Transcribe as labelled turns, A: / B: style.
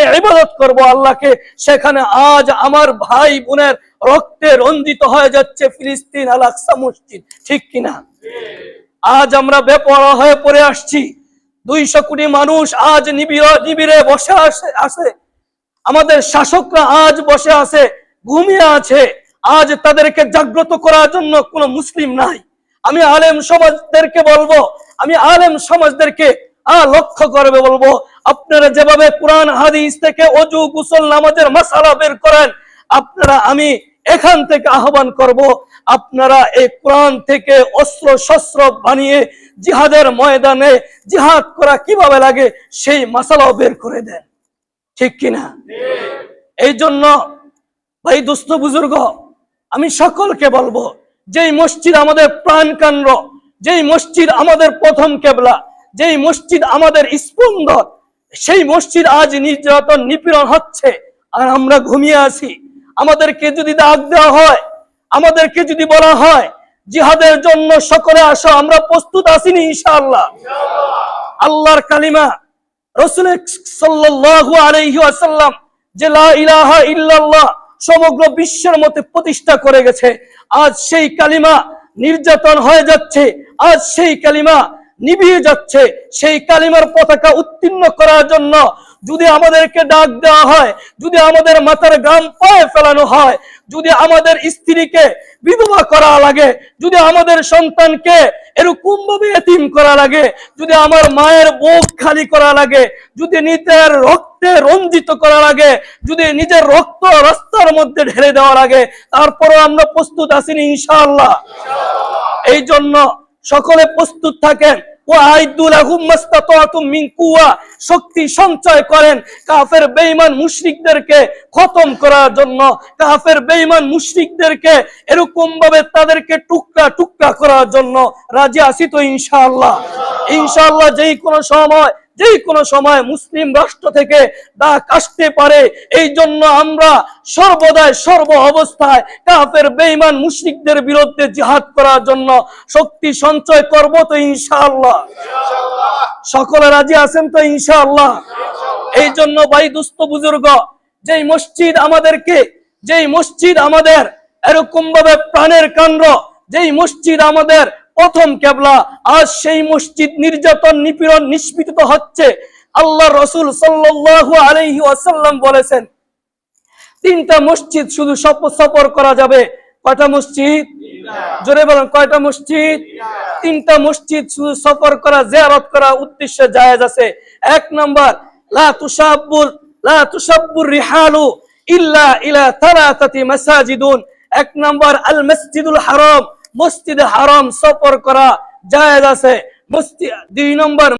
A: যেখানে ইবাদত করব আল্লাহকে, সেখানে আজ আমার ভাই বোনের রক্তে রঞ্জিত হয়ে যাচ্ছে ফিলিস্তিন আল আকসা মসজিদ। ঠিক কিনা? আজ আমরা বেপরা হয়ে পড়ে আসছি। দুইশো কোটি মানুষ আজ নিবিড় নিবিড়ে বসে আসে আসে। আমাদের শাসকরা আজ বসে আছে, ঘুমিয়ে আছে। আজ তাদেরকে জাগ্রত করার জন্য কোনো মুসলিম নাই। আমি আলেম সমাজদেরকে বলব, আমি আলেম সমাজদেরকে লক্ষ্য করবে বলব, আপনারা যেভাবে কোরআন, হাদিস থেকে অজু, গুসল, নামাজের মাসালা বের করেন, আপনারা আমি এখান থেকে আহ্বান করব, আপনারা এই কোরআন থেকে অস্ত্র শস্ত্র বানিয়ে জিহাদের ময়দানে জিহাদ করা কীভাবে লাগে, সেই মাসালাও বের করে দেন। ঠিক কিনা এই জন্য ভাই দুস্থ বুজুর্গ, আমি সকলকে বলব, যেই মসজিদ আমাদের প্রাণ কেন্দ্র যেই মসজিদ আমাদের প্রথম কেবলা যেই মসজিদ আমাদের স্পন্দন সেই মসজিদ আজ নির্যাতন, নিপীড়ন হচ্ছে। আর আমরা ঘুমিয়ে আছি। আমাদেরকে যদি ডাক দেওয়া হয়, আমাদেরকে যদি বলা হয়, জিহাদের জন্য সকলে আসো, আমরা প্রস্তুত আছিনি ইনশাআল্লাহ। আল্লাহর কালিমা রসুল আলাইহি যে ইলাহা ইল্লাল্লাহ সমগ্র বিশ্বের মধ্যে প্রতিষ্ঠা করে গেছে, আজ সেই কালিমা নির্যাতন হয়ে যাচ্ছে। আজ সেই কালিমা নিভিয়ে যাচ্ছে। সেই কালিমার পতাকা উত্তীর্ণ করার জন্য যদি আমাদেরকে ডাক দেওয়া হয়, যদি আমাদের মাথার গাম পায়ে ফেলানো হয়, যদি আমাদের স্ত্রীকে বিধবা করা লাগে, যদি আমাদের সন্তানকে এরকম ভাবে এতিম করা লাগে, যদি আমার মায়ের বুক খালি করা লাগে, যদি নিজের রক্তে রঞ্জিত করা লাগে, যদি নিজের রক্ত রাস্তার মধ্যে ঢেলে দেওয়া লাগে, তারপরও আমরা প্রস্তুত আছিনি ইনশাআল্লাহ। এই জন্য সকলে প্রস্তুত থাকেন। শক্তি সঞ্চয় করেন কাফের, বেঈমান, মুশরিকদেরকে খতম করার জন্য। কাফের, বেঈমান, মুশরিকদেরকে এরকম ভাবে তাদেরকে টুকরা টুকরা করার জন্য। রাজি আছি তো ইনশাআল্লাহ। ইনশাআল্লাহ যেই কোনো সময় যেই কোনো সময় মুসলিম রাষ্ট্র থেকে ডাক আসতে পারে। এই জন্য আমরা সর্বদাই সর্ব অবস্থায় কাফের, বেঈমান, মুশরিকদের বিরুদ্ধে জিহাদ করার জন্য শক্তি সঞ্চয় করব তো ইনশাআল্লাহ। সকলে রাজি আছেন তো ইনশাআল্লাহ? এই জন্য ভাই দুস্থ বুজুর্গ, যেই মসজিদ আমাদেরকে, যেই মসজিদ আমাদের এরকম ভাবে প্রাণের কান্ড যেই মসজিদ আমাদের প্রথম কেবলা আজ সেই মসজিদ নির্যাতন নিপীড়ন নিষ্পিত হচ্ছে। আল্লাহ রসুল সাল্লাল্লাহু আলাইহি ওয়াসাল্লাম বলেছেন তিনটা মসজিদ শুধু সফর করা যাবে। কয়টা মসজিদ? জোরে বলেন কয়টা মসজিদ? তিনটা। মসজিদ শুধু সফর করা জিয়ারত করা উদ্দেশ্যে জায়েজ আছে। এক নাম্বার লা তুসাব্বুল লা তুসাব্বুর রিহালু ইল্লা ইলা তালাতাতি মাসাজিদুন। এক নাম্বার আল মসজিদুল হারাম। মসজিদ হারাম সফর করা জায়েজ আছে। দুই নম্বর